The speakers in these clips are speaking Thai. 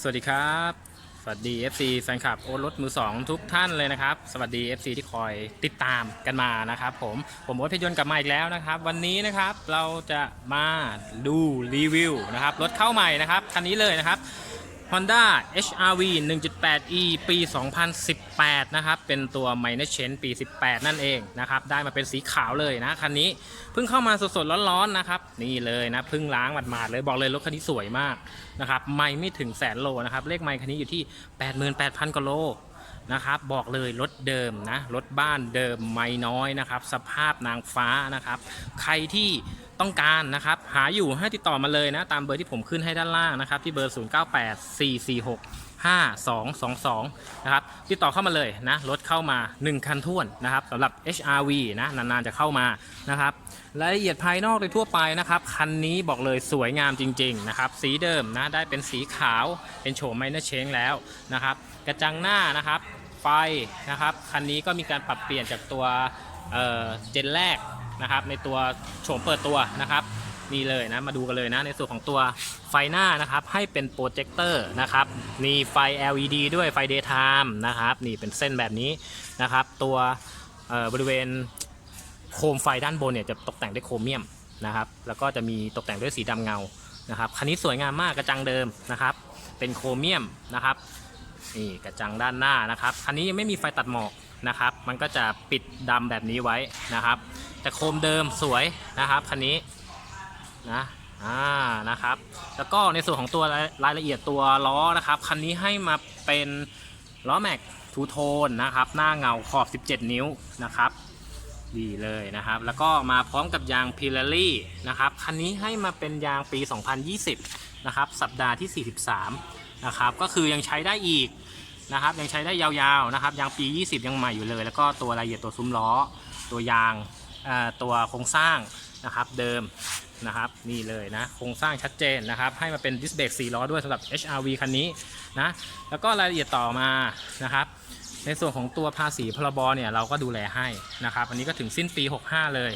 สวัสดีครับ สวัสดี FC แฟนคลับโอรถมือสองทุกท่านเลยนะครับ สวัสดี FC ที่คอยติดตามกันมานะครับผมผมโอ๊ตพยนต์กลับมาอีกแล้วนะครับ วันนี้นะครับเราจะมาดูรีวิวนะครับรถเข้าใหม่นะครับคันนี้เลยนะครับ Honda HRV 1.8e ปี 2018 นะครับ เป็นตัว Minor Change ปี 18 นั่นเองนะครับ ได้มาเป็นสีขาวเลยนะ คันนี้เพิ่งเข้ามาสดๆ ร้อนๆ นะครับ นี่เลยนะเพิ่งล้างหมาดๆเลยบอกเลยรถคันนี้สวยมากนะครับ ไม่ไม่ถึงแสนโลนะครับ เลขไมค์คันนี้อยู่ที่ 88,000กว่าโล นะครับบอกเลยรถเดิมนะรถบ้านเดิมไม่น้อยนะครับ สภาพนางฟ้านะครับ ใครที่ต้องการนะครับ หาอยู่ให้ติดต่อมาเลยนะ ตามเบอร์ที่ผมขึ้นให้ด้านล่างนะครับ ที่เบอร์ 098446 5222 นะครับ ติดต่อเข้ามาเลยนะ รถเข้ามา 1 คันท่วนนะครับสำหรับ HRV นะ นาน ๆ จะเข้ามานะครับ รายละเอียดภายนอกโดยทั่วไปนะครับ คันนี้บอกเลยสวยงามจริง ๆ นะครับ สีเดิมนะ ได้เป็นสีขาว เป็นโฉมไมเนอร์เชงแล้วนะครับ กระจังหน้านะครับ ไฟนะครับ คันนี้ก็มีการปรับเปลี่ยนจากตัวเจนแรกนะครับ ในตัวโฉมเปิดตัวนะครับนี่เลยนะมาดูกันเลยนะในส่วนของตัวไฟหน้านะครับให้เป็นโปรเจคเตอร์นะครับมีไฟ LED ด้วยไฟ daytime นะครับนี่เป็นเส้นแบบนี้นะครับ ตัวบริเวณโคมไฟด้านบนเนี่ยจะตกแต่งด้วยโครเมียมนะครับ แล้วก็จะมีตกแต่งด้วยสีดำเงานะครับคันนี้สวยงามมากกระจังเดิมนะครับ เป็นโครเมียมนะครับ นี่กระจังด้านหน้านะครับคันนี้ยังไม่มีไฟตัดหมอกนะครับ มันก็จะปิดดำแบบนี้ไว้นะครับ แต่โคมเดิมสวยนะครับคันนี้นะอ่านะครับ แล้วก็ในส่วนของตัวรายรายละเอียดตัวล้อนะครับคันนี้ให้มาเป็นล้อแม็กทูโทนนะครับ หน้าเงาขอบ 17 นิ้วนะครับดีเลยนะครับ แล้วก็มาพร้อมกับยางพิลารี่นะครับ คันนี้ให้มาเป็นยางปี 2020 นะครับ สัปดาห์ที่ 43 นะครับก็คือยังใช้ได้อีกนะครับยังใช้ได้ยาวๆนะครับยางปี 20 ยังใหม่อยู่เลย แล้วก็ตัวรายละเอียดตัวซุ้มล้อ ตัวยางตัวโครงสร้างนะครับเดิมนะครับนี่เลยนะโครงสร้างชัดเจนนะครับให้มาเป็นดิสเบรก4ล้อด้วยสำหรับ HRV คันนี้นะแล้วก็รายละเอียดต่อมานะครับในส่วนของตัวภาษีพรบเนี่ยเราก็ดูแลให้นะครับอันนี้ก็ถึงสิ้นปี 65 เลย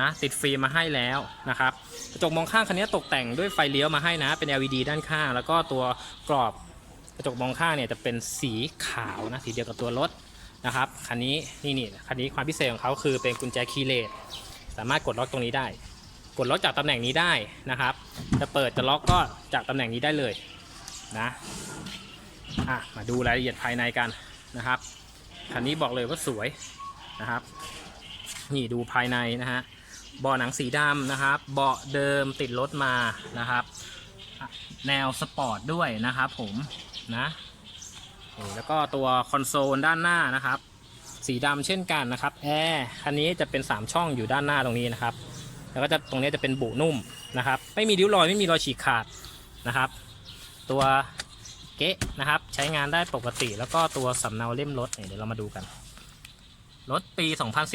นะติดฟิล์มมาให้แล้วนะครับกระจกมองข้างคันนี้ตกแต่งด้วยไฟเลี้ยวมาให้นะ เป็น LED ด้านข้าง แล้วก็ตัวกรอบกระจกมองข้างเนี่ยจะเป็นสีขาวนะสีเดียวกับตัวรถนะครับคันนี้นี่นี่คันนี้ความพิเศษของเขาคือเป็นกุญแจคีย์เลสสามารถกดล็อกตรงนี้ได้ กดล็อกจากตำแหน่งนี้ได้นะครับ จะเปิดจะล็อกก็จากตำแหน่งนี้ได้เลยนะอะมาดูรายละเอียดภายในกันนะครับคันนี้บอกเลยว่าสวยนะครับ นี่ดูภายในนะฮะ เบาะหนังสีดำนะครับ เบาะเดิมติดรถมานะครับ แนวสปอร์ตด้วยนะครับผมนะแล้วก็ตัวคอนโซลด้านหน้านะครับ สีดำเช่นกันนะครับแอร์คันนี้จะเป็น 3 ช่องอยู่ด้านหน้าตรงนี้นะครับ แล้วก็จะตรงนี้จะเป็นบุนุ่มนะครับ ไม่มีริ้วรอยไม่มีรอยฉีกขาดนะครับ ตัวเก๊ะนะครับ ใช้งานได้ปกติ แล้วก็ตัวสำเนาเล่มรถเนี่ยเดี๋ยวเรามาดูกันรถปี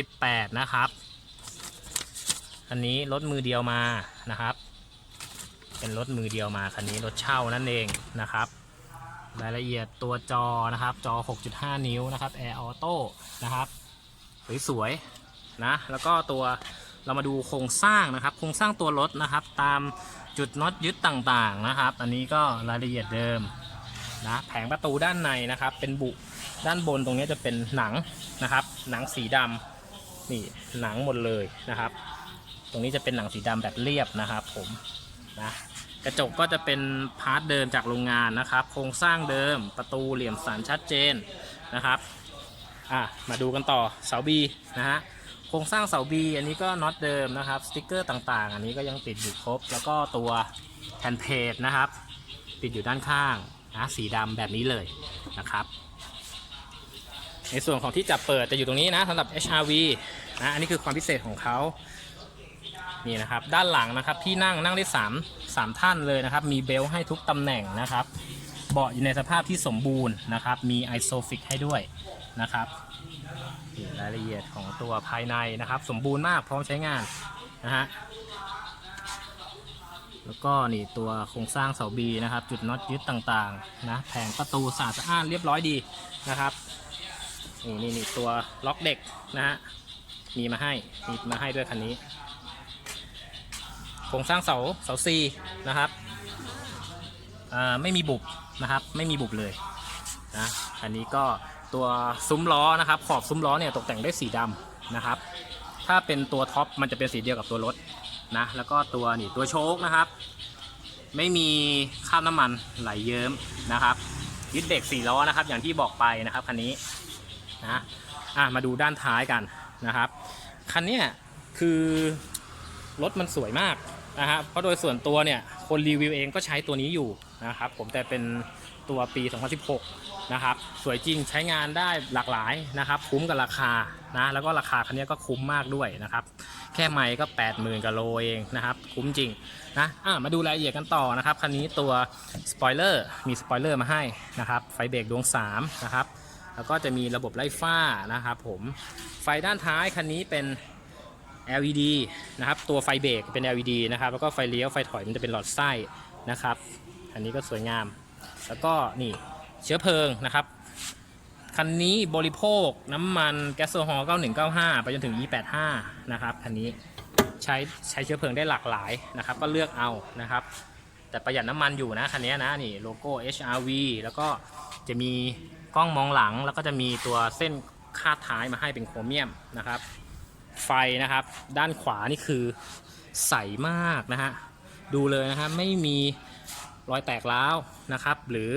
2018 นะครับ อันนี้รถมือเดียวมานะครับ เป็นรถมือเดียวมาคันนี้รถเช่านั่นเองนะครับ รายละเอียดตัวจอนะครับ จอ 6.5 นิ้วนะครับ Air Auto นะครับสวยๆนะแล้วก็ตัวเรามาดูโครงสร้างนะครับ โครงสร้างตัวรถนะครับ ตามจุดน็อตยึดต่างๆนะครับ อันนี้ก็รายละเอียดเดิมนะแผงประตูด้านในนะครับ เป็นบุด้านบนตรงนี้จะเป็นหนังนะครับ หนังสีดำนี่หนังหมดเลยนะครับ ตรงนี้จะเป็นหนังสีดำแบบเรียบนะครับผมนะกระจกก็จะเป็นพาร์ทเดิมจากโรงงานนะครับ โครงสร้างเดิมประตูเหลี่ยมสันชัดเจนนะครับอะมาดูกันต่อเสาบีนะฮะโครงสร้างเสาบีอันนี้ก็น็อตเดิมนะครับสติกเกอร์ต่างๆ อันนี้ก็ยังติดอยู่ครบ แล้วก็ตัวแผ่นเพจนะครับติดอยู่ด้านข้างนะสีดำแบบนี้เลยนะครับ ในส่วนของที่จับเปิดจะอยู่ตรงนี้นะสำหรับ HRV นะอันนี้คือความพิเศษของเขา นี่นะครับ ด้านหลังนะครับที่นั่งนั่งได้3 3ท่านเลยนะครับ มีเบลต์ให้ทุกตำแหน่งนะครับ เบาะอยู่ในสภาพที่สมบูรณ์นะครับ มีไอโซฟิกให้ด้วยนะครับนี่รายละเอียดของตัวภายในนะครับ สมบูรณ์มากพร้อมใช้งานนะฮะแล้วก็นี่ตัวโครงสร้างเสาบีนะครับ จุดน็อตยึดต่างๆนะแผงประตูสะอาดสะอ้านเรียบร้อยดีนะครับนี่นี่นี่ตัวล็อกเด็กนะฮะมีมาให้มีมาให้ด้วยคันนี้ โครงสร้างเสาเสาซีนะครับไม่มีบุบนะครับ ไม่มีบุบเลยนะอันนี้ก็ตัวซุ้มล้อนะครับ ขอบซุ้มล้อเนี่ยตกแต่งด้วยสีดำนะครับ ถ้าเป็นตัวท็อปมันจะเป็นสีเดียวกับตัวรถนะแล้วก็ตัวนี่ตัวโชคนะครับ ไม่มีคราบน้ำมันไหลเยิ้มนะครับ ยึดเบรกสี่ล้อนะครับ อย่างที่บอกไปนะครับคันนี้นะอะมาดูด้านท้ายกันนะครับคันเนี้ยคือรถมันสวยมาก นะฮะเพราะโดยส่วนตัวเนี่ยคนรีวิวเองก็ใช้ตัวนี้อยู่นะครับผมแต่เป็นตัวปี 2016 นะครับ สวยจริงใช้งานได้หลากหลายนะครับ คุ้มกับราคานะแล้วก็ราคาคันนี้ก็คุ้มมากด้วยนะครับ แค่ไมค์ก็ 80,000กว่าโลเองนะครับ คุ้มจริงนะะมาดูรายละเอียดกันต่อนะครับ คันนี้ตัวสปอยเลอร์มีสปอยเลอร์มาให้นะครับ ไฟเบรกดวง 3 นะครับ แล้วก็จะมีระบบไล่ฟ้านะครับผมไฟด้านท้ายคันนี้เป็น LED นะครับตัวไฟเบรกเป็น LED นะครับแล้วก็ไฟเลี้ยวไฟถอยมันจะเป็นหลอดไส้นะครับ อันนี้ก็สวยงาม แล้วก็นี่เชื้อเพลิงนะครับคันนี้บริโภคน้ำมันแก๊สโซฮอล์9195 ไปจนถึง E85 นะครับคันนี้ใช้ใช้เชื้อเพลิงได้หลากหลายนะครับ ก็เลือกเอานะครับ แต่ประหยัดน้ำมันอยู่นะคันนี้นะนี่โลโก้ HRV แล้วก็จะมีกล้องมองหลังแล้วก็จะมีตัวเส้นคาดท้ายมาให้เป็นโครเมียมนะครับ ไฟนะครับ ด้านขวานี่คือใสมากนะฮะดูเลยนะครับไม่มีรอยแตกร้าวนะครับ หรือ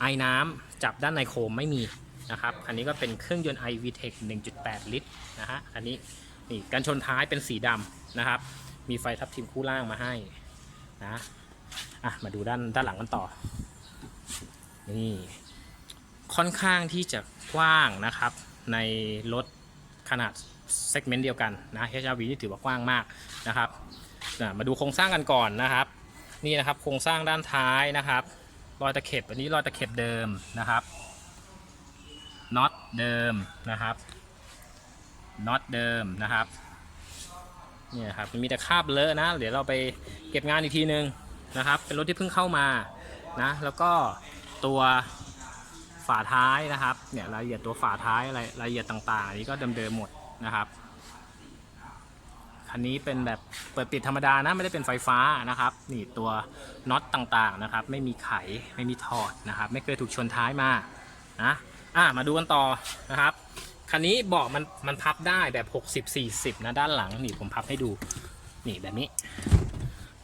ไอน้ำจับด้านในโคมไม่มีนะครับอันนี้ก็เป็นเครื่องยนต์ iVTEC 1.8 ลิตรนะฮะอันนี้นี่กันชนท้ายเป็นสีดำนะครับ มีไฟทับทิมคู่ล่างมาให้นะอะมาดูด้านด้านหลังกันต่อนี่ค่อนข้างที่จะกว้างนะครับในรถขนาด เซกเมนต์เดียวกันนะ HRV นี่ถือว่ากว้างมากนะครับนะมาดูโครงสร้างกันก่อนนะครับ นี่นะครับโครงสร้างด้านท้ายนะครับรอยตะเข็บอันนี้รอยตะเข็บเดิมนะครับน็อตเดิมนะครับน็อตเดิมนะครับนี่นะครับมันมีแต่คราบเลอะนะ เดี๋ยวเราไปเก็บงานอีกทีนึงนะครับ เป็นรถที่เพิ่งเข้ามานะแล้วก็ตัวฝาท้ายนะครับเนี่ยรายละเอียดตัวฝาท้ายอะไรรายละเอียดต่างๆอันนี้ก็เดิมๆหมด นะครับ คันนี้เป็นแบบเปิดปิดธรรมดานะ ไม่ได้เป็นไฟฟ้านะครับ นี่ตัวน็อตต่างๆนะครับ ไม่มีไข ไม่มีถอดนะครับ ไม่เคยถูกชนท้ายมานะอะมาดูกันต่อนะครับ คันนี้เบาะมันมันพับได้แบบ 60 40 นะด้านหลัง นี่ผมพับให้ดู นี่แบบนี้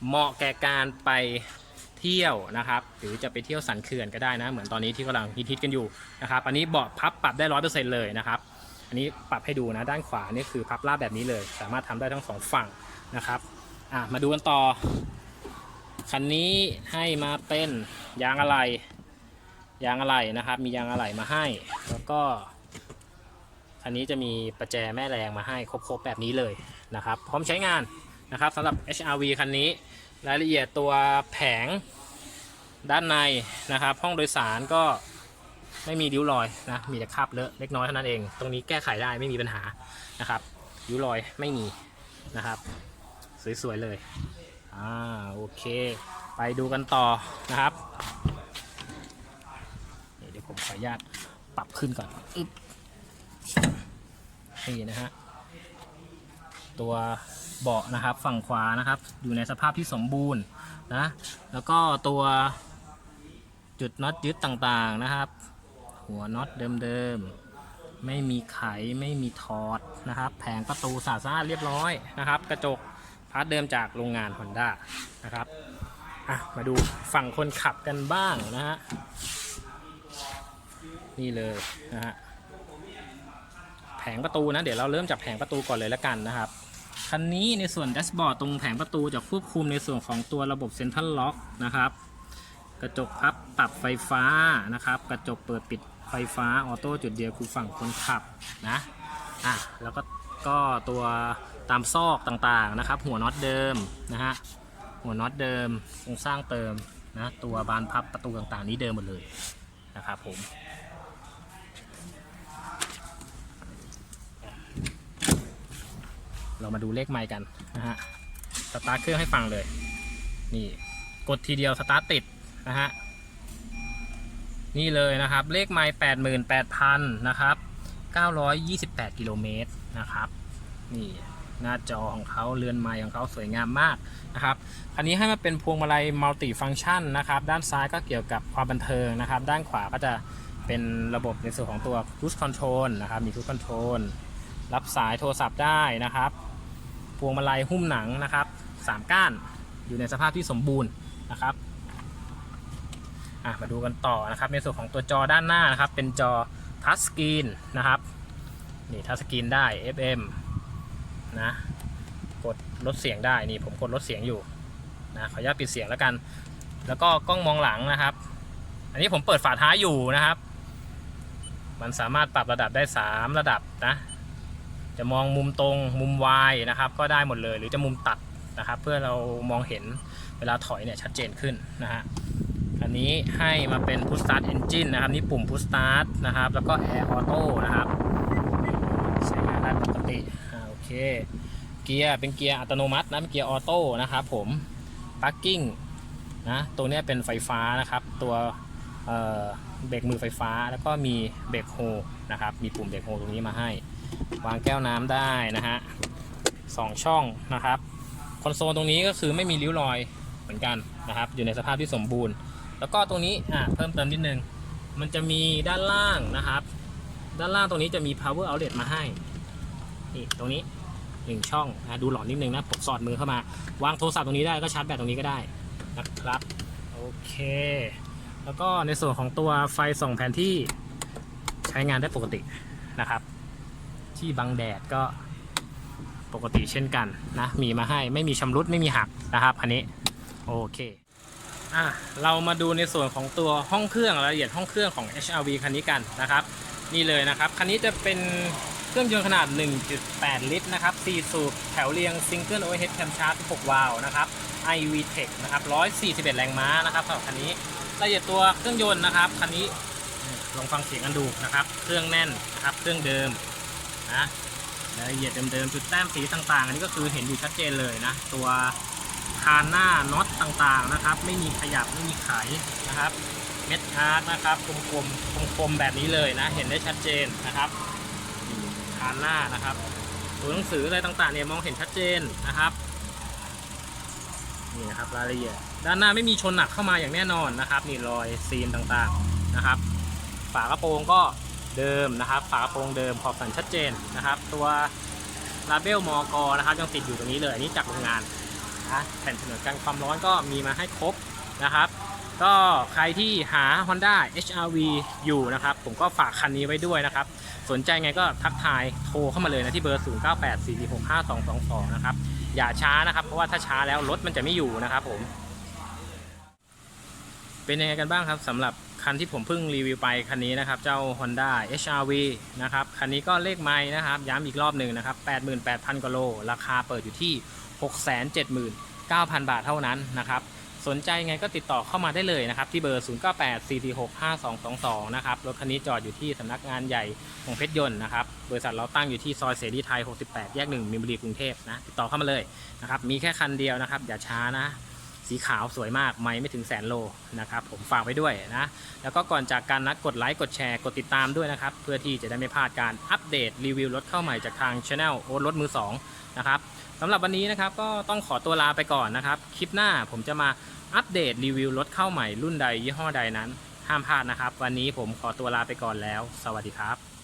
เหมาะแก่การไปเที่ยวนะครับ หรือจะไปเที่ยวสันเขื่อนก็ได้นะ เหมือนตอนนี้ที่กำลังฮิตๆกันอยู่นะครับ อันนี้เบาะพับปรับได้ร้อยเปอร์เซ็นต์เลยนะครับ นี้ปรับให้ดูนะด้านขวานี่คือพับราบแบบนี้เลย สามารถทำได้ทั้งสองฝั่งนะครับอะมาดูกันต่อ คันนี้ให้มาเป็นยางอะไหล่ยางอะไหล่นะครับ มียางอะไหล่มาให้ แล้วก็คันนี้จะมีประแจแม่แรงมาให้ครบๆแบบนี้เลยนะครับ พร้อมใช้งานนะครับสำหรับ HRV คันนี้รายละเอียดตัวแผงด้านในนะครับ ห้องโดยสารก็ ไม่มีริ้วรอยนะมีแต่คราบเลอะเล็กน้อยเท่านั้นเอง ตรงนี้แก้ไขได้ไม่มีปัญหานะครับริ้วรอยไม่มีนะครับ สวยๆเลยอ่าโอเค ไปดูกันต่อนะครับเดี๋ยวผมขออนุญาตปรับขึ้นก่อนอึ๊บนี่นะฮะตัวเบาะนะครับฝั่งขวานะครับ อยู่ในสภาพที่สมบูรณ์นะแล้วก็ตัวจุดน็อตยึดต่างๆนะครับ หัวน็อตเดิมๆ ไม่มีไขไม่มีถอดนะครับ แผงประตูสะอาดเรียบร้อยนะครับ กระจกพาร์ทเดิมจากโรงงาน Honda นะครับอะมาดูฝั่งคนขับกันบ้างนะฮะนี่เลยนะฮะแผงประตูนะเดี๋ยวเราเริ่มจากแผงประตูก่อนเลยละกันนะครับคันนี้ในส่วนแดชบอร์ดตรงแผงประตูจะควบคุมในส่วนของตัวระบบเซ็นทรัลล็อกนะครับ กระจกพับปรับไฟฟ้านะครับ กระจกเปิดปิด ไฟฟ้าออโต้จุดเดียวคือฝั่งคนขับนะอะแล้วก็ก็ตัวตามซอกต่างๆนะครับ หัวน็อตเดิมนะฮะหัวน็อตเดิมโครงสร้างเติมนะตัวบานพับประตูต่างๆ นี้เดิมหมดเลยนะครับผมเรามาดูเลขไมค์กันนะฮะ สตาร์ทเครื่องให้ฟังเลย นี่ กดทีเดียวสตาร์ทติดนะฮะ นี่เลยนะครับ เลขไมล์8 8 0 0 0นแปดพันนะครับ928กิโลเมตรนะครับ นี่หน้าจอของเขาเรือนไม้ของเขาสวยงามมากนะครับคันนี้ให้มาเป็นพวงมาลัยมัลติฟัง c t ชันนะครับ ด้านซ้ายก็เกี่ยวกับความบันเทิงนะครับ ด้านขวาก็จะเป็นระบบในส่วนของตัว Cruise Control นะครับ มี Cruise Control รับสายโทรศัพท์ได้นะครับ พวงมาลัยหุ้มหนังนะครับสามก้านอยู่ในสภาพที่สมบูรณ์นะครับ อะมาดูกันต่อนะครับ ในส่วนของตัวจอด้านหน้านะครับ เป็นจอทัชสกรีนนะครับนี่ทัชสกรีนได้ FM นะกดลดเสียงได้นี่ผมกดลดเสียงอยู่นะขออนุญาตปิดเสียงแล้วกัน แล้วก็กล้องมองหลังนะครับ อันนี้ผมเปิดฝาท้ายอยู่นะครับ มันสามารถปรับระดับได้ 3 ระดับนะจะมองมุมตรงมุมวายนะครับ ก็ได้หมดเลยหรือจะมุมตัดนะครับ เพื่อเรามองเห็นเวลาถอยเนี่ยชัดเจนขึ้นนะฮะ อันนี้ให้มาเป็น Push Start Engine นะครับ นี่ปุ่ม Push Start นะครับ แล้วก็ Air Auto นะครับใช้งานได้ปกติโอเค เกียร์เป็นเกียร์อัตโนมัตินะเป็นเกียร์ออโต้นะครับผมปักกิ้งนะตัวนี้เป็นไฟฟ้านะครับ ตัวเเบรกมือไฟฟ้าแล้วก็มีเบรกโฮนะครับ มีปุ่มเบรกโฮตรงนี้มาให้ วางแก้วน้ำได้นะฮะสองช่องนะครับ คอนโซลตรงนี้ก็คือไม่มีริ้วรอยเหมือนกันนะครับ อยู่ในสภาพที่สมบูรณ์ แล้วก็ตรงนี้อะเพิ่มเติมนิดนึง มันจะมีด้านล่างนะครับ ด้านล่างตรงนี้จะมี power outlet มาให้นี่ตรงนี้หนึ่งช่องนะดูหลอนนิดนึงนะผมสอดมือเข้ามาวางโทรศัพท์ตรงนี้ได้ก็ชาร์จแบตตรงนี้ก็ได้นะครับโอเค แล้วก็ในส่วนของตัวไฟส่องแผนที่ใช้งานได้ปกตินะครับ ที่บังแดดก็ปกติเช่นกันนะมีมาให้ไม่มีชำรุดไม่มีหักนะครับอันนี้โอเค อะเรามาดูในส่วนของตัวห้องเครื่องรายละเอียดห้องเครื่องของ HRV คันนี้กันนะครับ นี่เลยนะครับ คันนี้จะเป็นเครื่องยนต์ขนาด 1.8 ลิตรนะครับ4สูบแถวเรียง Single Overhead Camshaft 6วาล์วนะครับ iVTEC นะครับ141 แรงม้านะครับสำหรับคันนี้รายละเอียดตัวเครื่องยนต์นะครับคันนี้ลองฟังเสียงกันดูนะครับ เครื่องแน่นนะครับเครื่องเดิมนะรายละเอียดเดิมๆจุดแต้มสีต่างๆ อันนี้ก็คือเห็นอยู่ชัดเจนเลยนะ ตัว คานหน้าน็อตต่างๆนะครับ ไม่มีขยับไม่มีไขนะครับ เม็ดอาร์ตนะครับกลมๆกลมๆแบบนี้เลยนะ เห็นได้ชัดเจนนะครับคานหน้านะครับตัวหนังสืออะไรต่างๆเนี่ยมองเห็นชัดเจนนะครับนี่นะครับรายละเอียดด้านหน้าไม่มีชนหนักเข้ามาอย่างแน่นอนนะครับนี่รอยซีนต่างๆนะครับ ฝากระโปรงก็เดิมนะครับ ฝากระโปรงเดิมขอบสันชัดเจนนะครับ ตัวลาเบลมอกนะครับยังติดอยู่ตรงนี้เลยอันนี้จากโรงงาน นะแผ่นเสนอกันความร้อนก็มีมาให้ครบนะครับ ก็ใครที่หา Honda HRV อยู่นะครับ ผมก็ฝากคันนี้ไว้ด้วยนะครับ สนใจไงก็ทักทายโทรเข้ามาเลยนะที่เบอร์ 0984465222 นะครับ อย่าช้านะครับ เพราะว่าถ้าช้าแล้วรถมันจะไม่อยู่นะครับผม เป็นยังไงกันบ้างครับสำหรับคันที่ผมเพิ่งรีวิวไปคันนี้นะครับ เจ้า Honda HRV นะครับ คันนี้ก็เลขไม้นะครับ ย้ำอีกรอบหนึ่งนะครับ 88,000กว่าโล ราคาเปิดอยู่ที่ 679,000 บาทเท่านั้นนะครับ สนใจไงก็ติดต่อเข้ามาได้เลยนะครับ ที่เบอร์ 0984465222 นะครับ รถคันนี้จอดอยู่ที่สำนักงานใหญ่ของเพชรยนต์นะครับ บริษัทเราตั้งอยู่ที่ซอยเสรีไทย 68 แยก 1มินบุรีกรุงเทพนะ ติดต่อเข้ามาเลยนะครับ มีแค่คันเดียวนะครับ อย่าช้านะสีขาวสวยมาก ไม่ไม่ถึงแสนโลนะครับ ผมฝากไว้ด้วยนะ แล้วก็ก่อนจากการนัดกดไลค์กดแชร์กดติดตามด้วยนะครับ เพื่อที่จะได้ไม่พลาดการอัปเดตรีวิวรถเข้าใหม่จากทางช anel โอ๊ตรถมือสอง นะครับสำหรับวันนี้นะครับก็ต้องขอตัวลาไปก่อนนะครับ คลิปหน้าผมจะมาอัปเดตรีวิวรถเข้าใหม่รุ่นใดยี่ห้อใดนั้น ห้ามพลาดนะครับ วันนี้ผมขอตัวลาไปก่อนแล้ว สวัสดีครับ